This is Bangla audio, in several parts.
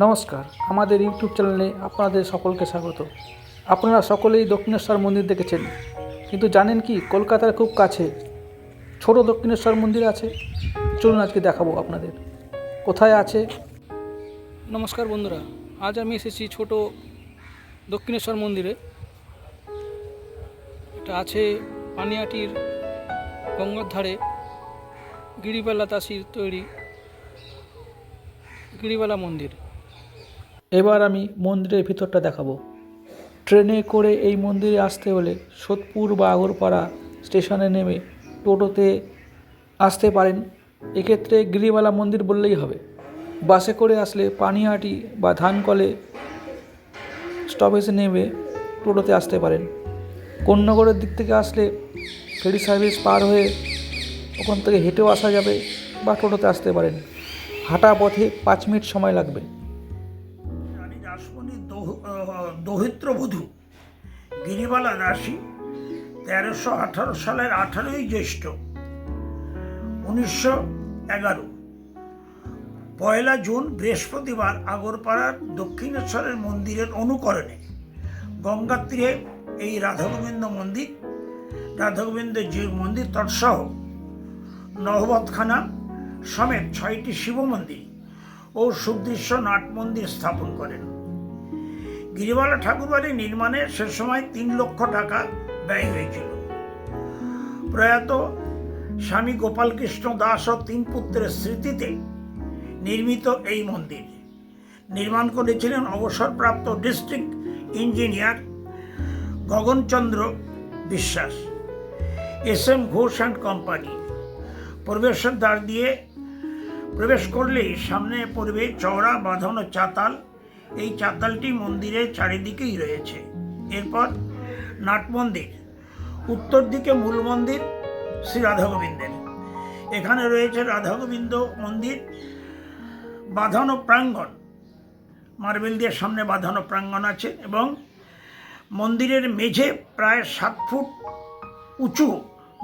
নমস্কার, আমাদের ইউটিউব চ্যানেলে আপনাদের সকলকে স্বাগত। আপনারা সকলেই দক্ষিণেশ্বর মন্দির দেখেছেন, কিন্তু জানেন কি কলকাতার খুব কাছে ছোট দক্ষিণেশ্বর মন্দির আছে? চলুন আজকে দেখাবো আপনাদের। কোথায় আছে? নমস্কার বন্ধুরা, আজ আমি এসেছি ছোট দক্ষিণেশ্বর মন্দিরে। এটা আছে পানিয়াটির গঙ্গার ধারে গিরিবালা তাসির তৈরি গিরিবালা মন্দির। এবার আমি মন্দিরের ভিতরটা দেখাবো। ট্রেনে করে এই মন্দিরে আসতে হলে সোদপুর বা আগরপাড়া স্টেশনে নেমে টোটোতে আসতে পারেন। এক্ষেত্রে গিরিবালা মন্দির বললেই হবে। বাসে করে আসলে পানিহাটি বা ধানকলে স্টপেজে নেমে টোটোতে আসতে পারেন। কোন্নগরের দিক থেকে আসলে ফেরি সার্ভিস পার হয়ে ওখান থেকে হেঁটেও আসা যাবে বা টোটোতে আসতে পারেন। হাঁটা পথে পাঁচ মিনিট সময় লাগবে। দৌহিত্র বধূ, গিরিবালা দাসী তেরোশো আঠারো সালের আঠারোই জ্যৈষ্ঠ, উনিশশো এগারো। পয়লা জুন, বৃহস্পতিবার আগরপাড়ার দক্ষিণেশ্বরের মন্দিরের অনুকরণে গঙ্গার তীরে এই রাধাগোবিন্দ মন্দির রাধাগোবিন্দের যে মন্দির তৎসহ নহবতখানা সমেত ছয়টি শিব মন্দির ও সুদৃশ্য নাট মন্দির স্থাপন করেন। গিরিবালা ঠাকুরবাড়ি নির্মাণে সে সময় তিন লক্ষ টাকা ব্যয় হয়েছিল। প্রয়াত স্বামী গোপালকৃষ্ণ দাস ও তিন পুত্রের স্মৃতিতে নির্মিত এই মন্দির। নির্মাণ করেছিলেন অবসরপ্রাপ্ত district engineer Gaganchandra Biswas, S M Ghosh and company. প্রবেশের দ্বার দিয়ে প্রবেশ করলেই সামনে পড়বে চওড়া বাঁধানো চাতাল এই চাতালটি মন্দিরের চারিদিকেই রয়েছে। এরপর নাট মন্দির, উত্তর দিকে মূল মন্দির, শ্রী রাধা গোবিন্দের এখানে রয়েছে রাধা গোবিন্দ মন্দির, বাঁধানো প্রাঙ্গণ, মার্বেল দিয়ে সামনে বাঁধানো প্রাঙ্গণ আছে এবং মন্দিরের মেঝে প্রায় সাত ফুট উঁচু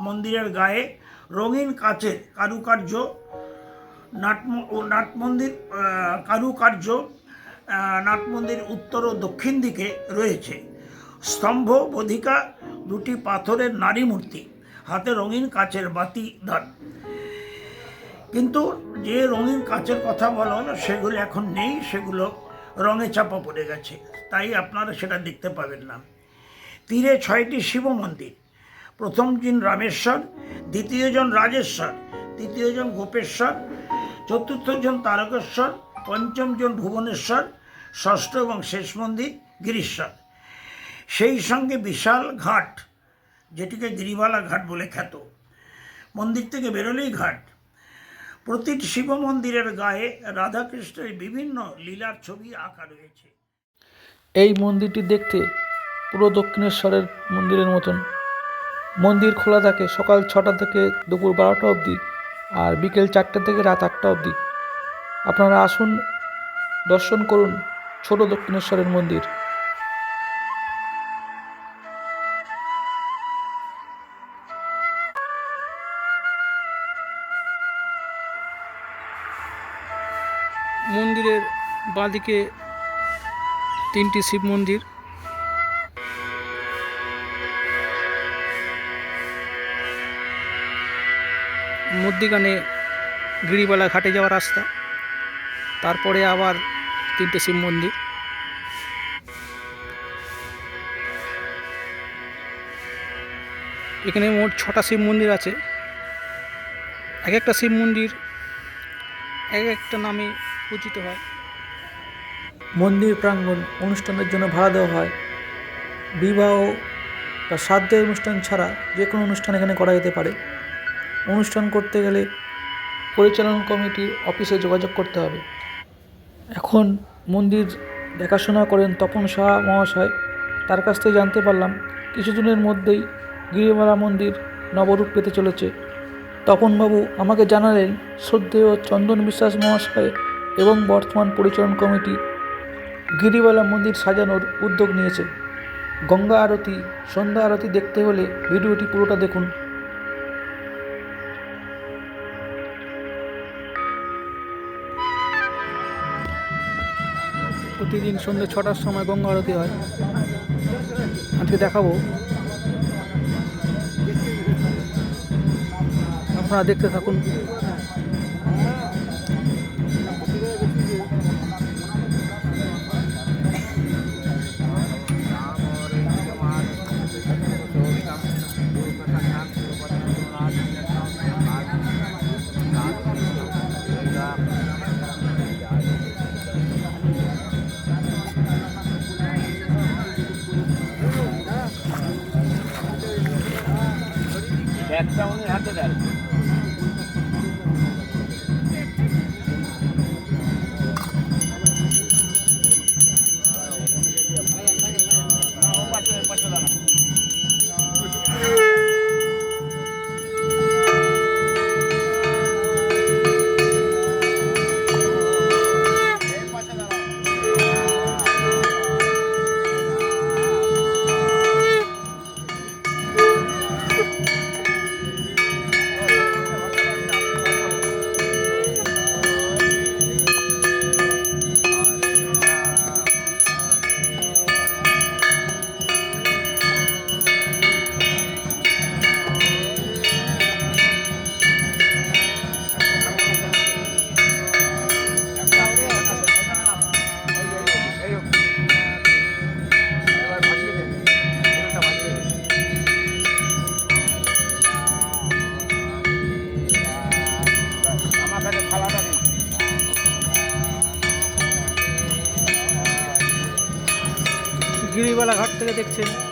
মন্দিরের গায়ে রঙিন কাচের কারুকার্য, নাট নাট মন্দির কারুকার্য নাট মন্দির উত্তর ও দক্ষিণ দিকে রয়েছে। স্তম্ভ, বধিকা, দুটি পাথরের নারী মূর্তি, হাতে রঙিন কাচের বাতি দান কিন্তু যে রঙিন কাচের কথা বলা হলো সেগুলো এখন নেই, সেগুলো রঙে চাপা পড়ে গেছে। তাই আপনারা সেটা দেখতে পাবেন না। তীরে ছয়টি শিব মন্দির। প্রথম জন রামেশ্বর দ্বিতীয়জন রাজেশ্বর তৃতীয়জন গোপেশ্বর চতুর্থজন তারকেশ্বর পঞ্চমজন ভুবনেশ্বর ষষ্ঠ এবং শেষ মন্দির গিরিশ্বর সেই সঙ্গে বিশাল ঘাট, যেটিকে গিরিবালা ঘাট বলে খ্যাত। মন্দির থেকে বেরোলেই ঘাট। প্রতিটি শিব মন্দিরের গায়ে রাধাকৃষ্ণের বিভিন্ন লীলার ছবি আঁকা রয়েছে। এই মন্দিরটি দেখতে পুরো দক্ষিণেশ্বরের মন্দিরের মতন। মন্দির খোলা থাকে সকাল ছটা থেকে দুপুর বারোটা অবধি আর বিকেল চারটে থেকে রাত আটটা অবধি। আপনারা আসুন, দর্শন করুন ছোট দক্ষিণেশ্বরের মন্দির। মন্দিরের বাঁদিকে তিনটি শিব মন্দির। মধ্যিখানে গিরিবালা ঘাটে যাওয়ার রাস্তা। তারপরে আবার তিনটে শিব মন্দির। এখানে মোট ছটা শিব মন্দির আছে। এক একটা শিব মন্দির এক একটা নামে পূজিত হয়। মন্দির প্রাঙ্গণ অনুষ্ঠানের জন্য ভাড়া দেওয়া হয়। বিবাহ বা শ্রাদ্ধের অনুষ্ঠান ছাড়া যে কোনো অনুষ্ঠান এখানে করা যেতে পারে। অনুষ্ঠান করতে গেলে পরিচালন কমিটির অফিসে যোগাযোগ করতে হবে। এখন মন্দির দেখাশোনা করেন তপন সাহা মহাশয়। তার কাছ থেকে জানতে পারলাম, কিছুদিনের মধ্যেই গিরিমালা মন্দির নবরূপ পেতে চলেছে। তপনবাবু আমাকে জানালেন, শ্রদ্ধেয় চন্দন বিশ্বাস মহাশয় এবং বর্তমান পরিচালন কমিটি গিরিবালা মন্দির সাজানোর উদ্যোগ নিয়েছে। গঙ্গা আরতি, সন্ধ্যা আরতি দেখতে হলে ভিডিওটি পুরোটা দেখুন। প্রতিদিন সন্ধ্যে ছটার সময় গঙ্গা আরতি হয়। আজকে দেখাবো। আপনারা দেখতে থাকুন। ব্যাগটা উনি হাতে দেন গিরিবালা থেকে দেখছেন।